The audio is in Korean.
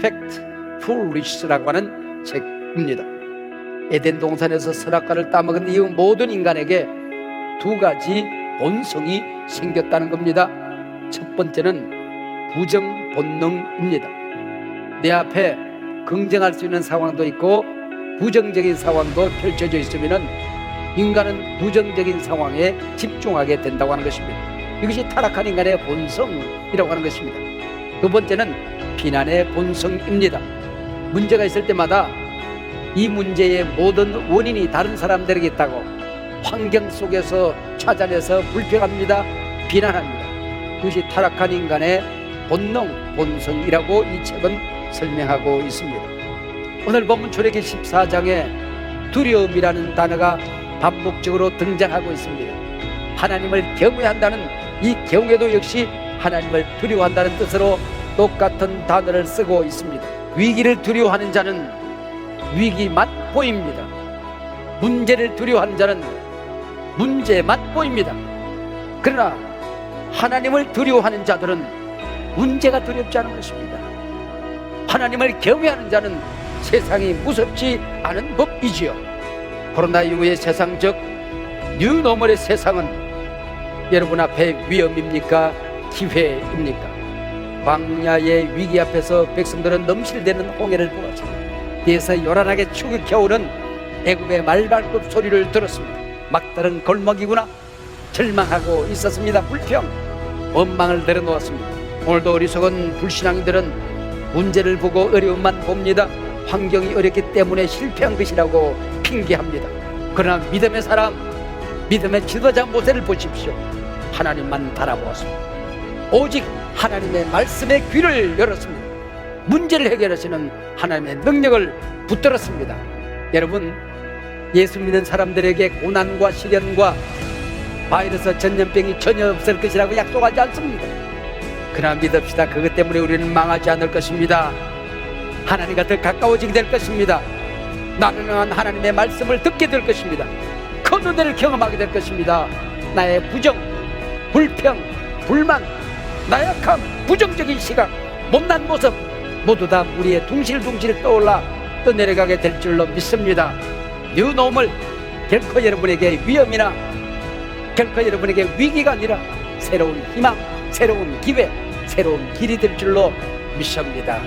Fact Foolish라고 하는 책입니다. 에덴 동산에서 선악과를 따먹은 이후 모든 인간에게 두 가지 본성이 생겼다는 겁니다. 첫 번째는 부정 본능입니다. 내 앞에 긍정할 수 있는 상황도 있고 부정적인 상황도 펼쳐져 있으면은 인간은 부정적인 상황에 집중하게 된다고 하는 것입니다. 이것이 타락한 인간의 본성이라고 하는 것입니다. 두 번째는 비난의 본성입니다. 문제가 있을 때마다 이 문제의 모든 원인이 다른 사람들에게 있다고 환경 속에서 찾아내서 불평합니다. 비난합니다. 이것이 타락한 인간의 본능, 본성이라고 이 책은 설명하고 있습니다. 오늘 본문 출애기 14장에 두려움이라는 단어가 반복적으로 등장하고 있습니다. 하나님을 경외한다는 이 경외도 역시 하나님을 두려워한다는 뜻으로 똑같은 단어를 쓰고 있습니다. 위기를 두려워하는 자는 위기 맛보입니다. 문제를 두려워하는 자는 문제 맛보입니다. 그러나 하나님을 두려워하는 자들은 문제가 두렵지 않은 것입니다. 하나님을 경외하는 자는 세상이 무섭지 않은 법이지요. 코로나 이후의 세상적 뉴노멀의 세상은 여러분 앞에 위험입니까? 기회입니까? 광야의 위기 앞에서 백성들은 넘실대는 홍해를 보았습니다. 뒤에서 요란하게 추격해오는 애굽의 말발굽 소리를 들었습니다. 막다른 골목이구나 절망하고 있었습니다. 불평, 원망을 내려놓았습니다. 오늘도 어리석은 불신앙이들은 문제를 보고 어려움만 봅니다. 환경이 어렵기 때문에 실패한 것이라고 핑계합니다. 그러나 믿음의 사람, 믿음의 지도자 모세를 보십시오. 하나님만 바라보았습니다. 오직 하나님의 말씀에 귀를 열었습니다. 문제를 해결하시는 하나님의 능력을 붙들었습니다. 여러분, 예수 믿는 사람들에게 고난과 시련과 바이러스 전염병이 전혀 없을 것이라고 약속하지 않습니다. 그러나 믿읍시다. 그것 때문에 우리는 망하지 않을 것입니다. 하나님과 더 가까워지게 될 것입니다. 나는 하나님의 말씀을 듣게 될 것입니다. 큰 은혜를 경험하게 될 것입니다. 나의 부정, 불평, 불만, 나약함, 부정적인 시각, 못난 모습 모두 다 우리의 둥실둥실 떠올라 떠내려가게 될 줄로 믿습니다. 뉴노멀 결코 여러분에게 위험이나 결코 여러분에게 위기가 아니라 새로운 희망, 새로운 기회, 새로운 길이 될 줄로 믿습니다.